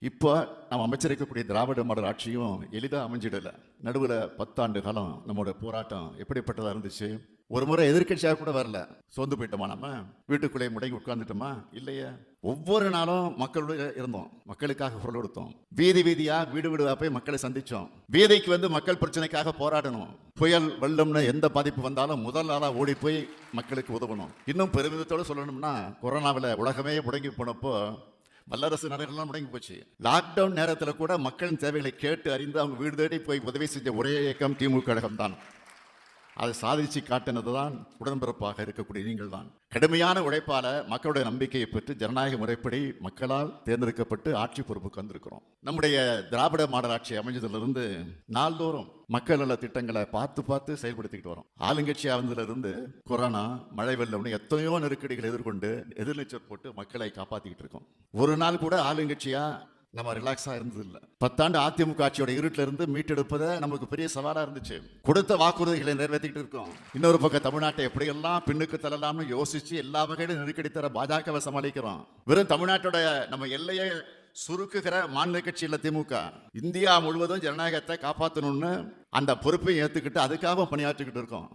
இப்போ நம்ம அமைச்சரிக்கக்கூடிய திராவிட மாடல் ஆட்சியும் எளிதாக அமைஞ்சிடல. நடுவில் பத்தாண்டு காலம் நம்மளோட போராட்டம் எப்படிப்பட்டதாக இருந்துச்சு? ஒரு முறை எதிர்க்கட்சியாக கூட வரல. சோர்ந்து போயிட்டோமா நம்ம வீட்டுக்குள்ளேயே முடங்கி உட்கார்ந்துட்டோமா? இல்லையே. ஒவ்வொரு நாளும் மக்களோட இருந்தோம். மக்களுக்காக குரல் கொடுத்தோம். வீதி வீதியாக வீடு வீடுவா போய் மக்களை சந்தித்தோம் வீதிக்கு வந்து மக்கள் பிரச்சனைக்காக போராடணும். புயல் வெள்ளம்னு எந்த பாதிப்பு வந்தாலும் முதல் நாளாக ஓடி போய் மக்களுக்கு உதவணும். இன்னும் பெருமிதத்தோடு சொல்லணும்னா கொரோனாவில் உலகமே முடங்கி போனப்போ வல்லரசு நாடுகள்லாம் முடங்கி போச்சு. லாக்டவுன் நேரத்தில் கூட மக்களின் தேவைகளை கேட்டு அறிந்து அவங்க வீடு தேடி போய் உதவி செஞ்ச ஒரே இயக்கம் திமுக கழகம் தான் அதை சாதிச்சு காட்டினது தான் உடன்பிறப்பாக இருக்கக்கூடிய நீங்கள் தான் கடுமையான உழைப்பால மக்களுடைய நம்பிக்கையை பெற்று ஜனநாயக முறைப்படி மக்களால் தேர்ந்தெடுக்கப்பட்டு ஆட்சி பொறுப்புக்கு வந்திருக்கிறோம். நம்முடைய திராவிட மாடல் ஆட்சி அமைஞ்சதிலிருந்து நாள்தோறும் மக்கள் நல திட்டங்களை பார்த்து பார்த்து செயல்படுத்திக்கிட்டு வரோம். ஆளுங்கட்சி வந்ததிலிருந்து கொரோனா மழை வெள்ளம்னு எத்தனையோ நெருக்கடிகளை எதிர்கொண்டு எதிர்நீச்சல் போட்டு மக்களை காப்பாற்றிக்கிட்டு இருக்கோம். ஒரு நாள் கூட ஆளுங்கட்சியா நம்ம ரிலாக்ஸாக இருந்தது இல்லை பத்தாண்டு அதிமுக ஆட்சியோட இருட்டில் இருந்து மீட்டெடுப்பதை நமக்கு பெரிய சவாலாக இருந்துச்சு. கொடுத்த வாக்குறுதிகளை நிறைவேற்றிக்கிட்டு இருக்கோம். இன்னொரு பக்கம் தமிழ்நாட்டை எப்படியெல்லாம் பின்னுக்கு தள்ளலாம்னு யோசிச்சு எல்லா வகையிலும் நெருக்கடி தர பாஜகவை சமாளிக்கிறோம். வெறும் தமிழ்நாட்டோட நம்ம எல்லையை சுருக்குகிற மாநில கட்சியில் திமுக. இந்தியா முழுவதும் ஜனநாயகத்தை காப்பாற்றணும்னு அந்த பொறுப்பை ஏற்றுக்கிட்டு அதுக்காக பணியாற்றிக்கிட்டு இருக்கோம்.